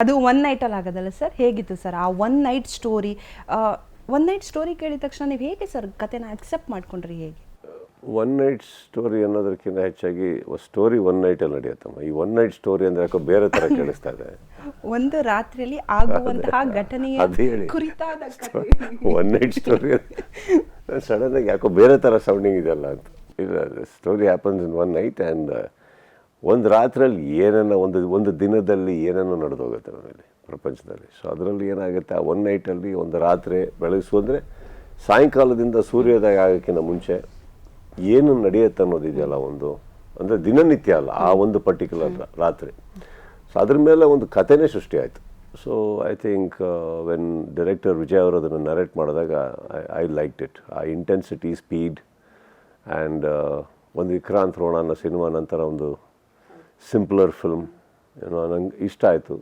ಅದು ಒನ್ ನೈಟಲ್ಲಿ ಆಗೋದಲ್ಲ ಸರ್ ಹೇಗಿತ್ತು ಸರ್ ಆ one night story one night story ಕೇಳಿದ ತಕ್ಷಣ ನೀವು ಹೇಗೆ ಸರ್ ಕತೆನ ಅಕ್ಸೆಪ್ಟ್ ಮಾಡ್ಕೊಂಡ್ರಿ ಹೇಗೆ? ಒನ್ ನೈಟ್ ಸ್ಟೋರಿ ಅನ್ನೋದಕ್ಕಿಂತ ಹೆಚ್ಚಾಗಿ ಸ್ಟೋರಿ ಒನ್ ನೈಟಲ್ಲಿ ನಡೆಯುತ್ತಮ್ಮ. ಈ ಒನ್ ನೈಟ್ ಸ್ಟೋರಿ ಅಂದ್ರೆ ಯಾಕೋ ಬೇರೆ ಥರ ಕೇಳಿಸ್ತಾ ಇದೆ. ಒಂದು ರಾತ್ರಿಯಲ್ಲಿ ಆಗುವಂತಹ ಘಟನೆಯ ಅದೇ ಹೇಳಿ. ಕುರಿತಾದ ಕಥೆ. ಒನ್ ನೈಟ್ ಸ್ಟೋರಿ ಸಡನ್ ಆಗಿ ಯಾಕೋ ಬೇರೆ ಥರ ಸೌಂಡಿಂಗ್ ಇದೆಯಲ್ಲ ಅಂತ. ಇಲ್ಲ story happens in one night and ಒಂದು ರಾತ್ರಿಯಲ್ಲಿ ಏನನ್ನ ಒಂದು ಒಂದು ದಿನದಲ್ಲಿ ಏನನ್ನು ನಡೆದೋಗುತ್ತೆ ನಮ್ಮಲ್ಲಿ ಪ್ರಪಂಚದಲ್ಲಿ. ಸೊ ಅದರಲ್ಲಿ ಏನಾಗುತ್ತೆ? ಆ ಒನ್ ನೈಟಲ್ಲಿ ಒಂದು ರಾತ್ರಿ ಬೆಳಗಿಸು ಅಂದರೆ ಸಾಯಂಕಾಲದಿಂದ ಸೂರ್ಯೋದಯ ಆಗೋಕ್ಕಿಂತ ಮುಂಚೆ ಏನು ನಡೆಯುತ್ತೆ ಅನ್ನೋದಿದೆಯಲ್ಲ ಒಂದು ಅಂದರೆ ದಿನನಿತ್ಯ ಅಲ್ಲ ಆ ಒಂದು ಪರ್ಟಿಕ್ಯುಲರ್ ರಾತ್ರಿ. ಸೊ ಅದ್ರ ಮೇಲೆ ಒಂದು ಕಥೆನೇ ಸೃಷ್ಟಿ ಆಯಿತು. So I think when director Vijay ಅವರು ಅದನ್ನು ನರೇಟ್ ಮಾಡಿದಾಗ ಐ ಲೈಕ್ ಇಟ್ ಆ ಇಂಟೆನ್ಸಿಟಿ ಸ್ಪೀಡ್ ಆ್ಯಂಡ್ ಒಂದು ವಿಕ್ರಾಂತ್ ರೋಣ ಅನ್ನೋ ಸಿನಿಮಾ ನಂತರ ಒಂದು ಸಿಂಪ್ಲರ್ ಫಿಲ್ಮ್ ಏನೋ ನಂಗೆ ಇಷ್ಟ ಆಯಿತು.